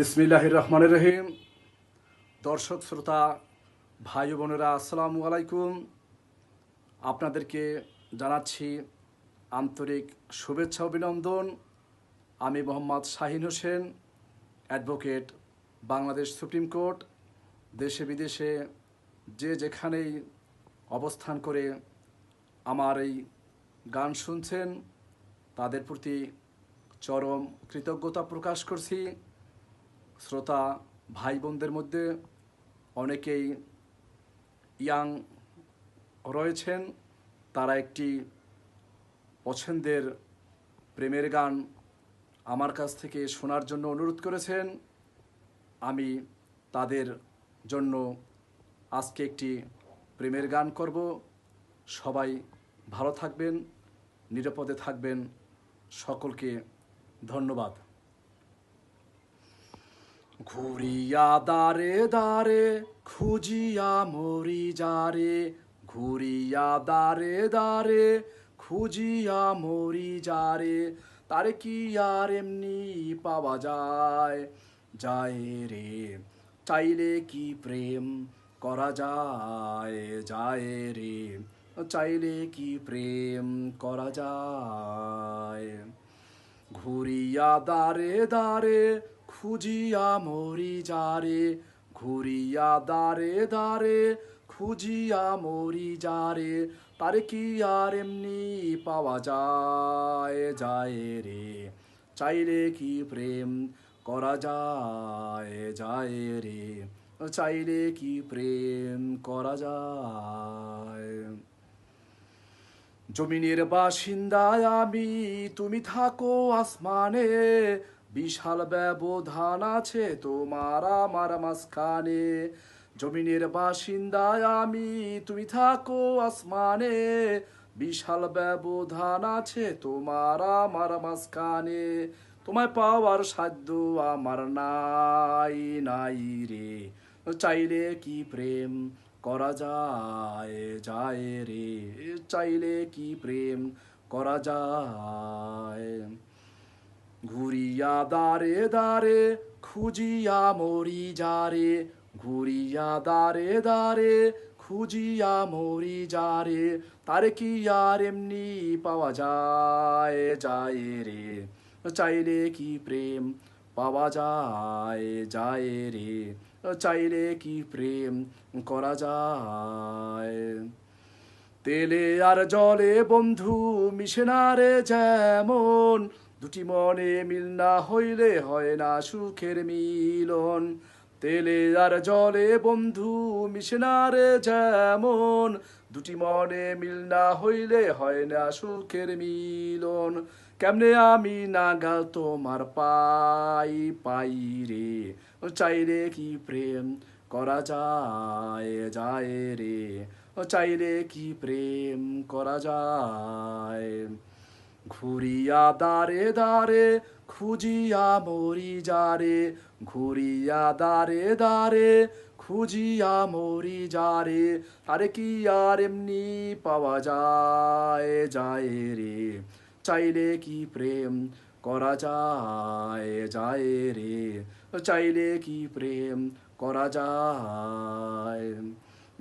বিসমিল্লাহ রহমান রহিম। দর্শক, শ্রোতা, ভাই বোনেরা, আসসালামু আলাইকুম। আপনাদেরকে জানাচ্ছি আন্তরিক শুভেচ্ছা, অভিনন্দন। আমি Mohammad Shahin Hossain, advocate, Bangladesh supreme court, দেশে বিদেশে যে যেখানেই অবস্থান করে আমার এই গান শুনছেন, তাদের প্রতি চরম কৃতজ্ঞতা প্রকাশ করছি। শ্রোতা ভাই বোনদের মধ্যে অনেকেই ইয়াং রয়েছেন। তারা একটি পছন্দের প্রেমের গান আমার কাছ থেকে শোনার জন্য অনুরোধ করেছেন। আমি তাদের জন্য আজকে একটি প্রেমের গান করব। সবাই ভালো থাকবেন, নিরাপদে থাকবেন। সকলকে ধন্যবাদ। ঘুরিয়া দারে দারে খুঁজিয়া মরি যারে, ঘুরিয়া দারে দারে খুঁজিয়া মরি যারে, তারে কি আর এমনি পাওয়া যায়? যায় রে, চাইলে কি প্রেম করা যায়? যায় রে, চাইলে কি প্রেম করা যায়? ঘুরিয়া দারে দারে খুঁজিয়া মরি যারে, ঘুরিয়া দারে দারে খুঁজিয়া মরি যারে, তারে কি আর এমনি পাওয়া যায় যায় রে? চাইলে কি প্রেম করা যায় যায় রে? চাইলে কি প্রেম করা যায়? জমিনের বাসিন্দায় আমি, তুমি থাকো আসমানে বিশাল ব্যবধান আছে তোমার আমার মাঝখানে। জমিনের বাসিন্দায় আমি, তুমি থাকো আসমানে। বিশাল ব্যবধান আছে তোমার আমার মাঝখানে। তোমায় পাওয়ার সাধ্য আমার নাই নাই রে। চাইলে কি প্রেম করা যায় যায় রে। চাইলে কি প্রেম করা যায়? ঘুরিয়া দারে দারে খুঁজিয়া মরি যারে, ঘুরিয়া দারে দারে খুঁজিয়া মরি যারে, তারে কি আর এমনি পাওয়া যায় যায় রে? চাইলে কি প্রেম পাওয়া যায় যায় রে? চাইলে কি প্রেম করা যায়? তেলে আর জলে বন্ধু মিশে না রে যেমন দুটি মনে মিল না হইলে হয় না সুখের মিলন। তেলে আর জলে বন্ধু মিশে না রে যেমন। দুটি মনে মিল না হইলে হয় না সুখের মিলন। কেমনে আমি নাগাল তোমার পাই পাই রে? চাইলে কি প্রেম করা যায় যায় রে? চাইলে কি প্রেম করা যায়? ঘুরিয়া দারে দারে খুঁজিয়া মরি যারে, ঘুরিয়া দারে দারে খুঁজিয়া মরি যারে, আরে কি আর এমনি পাওয়া যায় যায় রে। চাইলে কি প্রেম করা যায় যায় রে। চাইলে কি প্রেম করা যায়।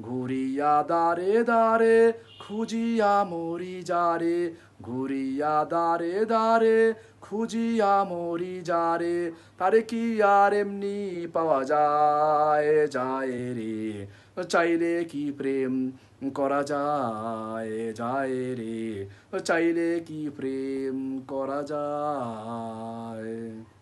ঘুরিয়া দারে দারে খুঁজিয়া মরি যারে, ঘুরিয়া দারে দারে খুঁজিয়া মরি যারে, তারে কি আর এমনি পাওয়া যায় যায় রে? চাইলে কি প্রেম করা যায় যায় রে? চাইলে কি প্রেম করা যায়?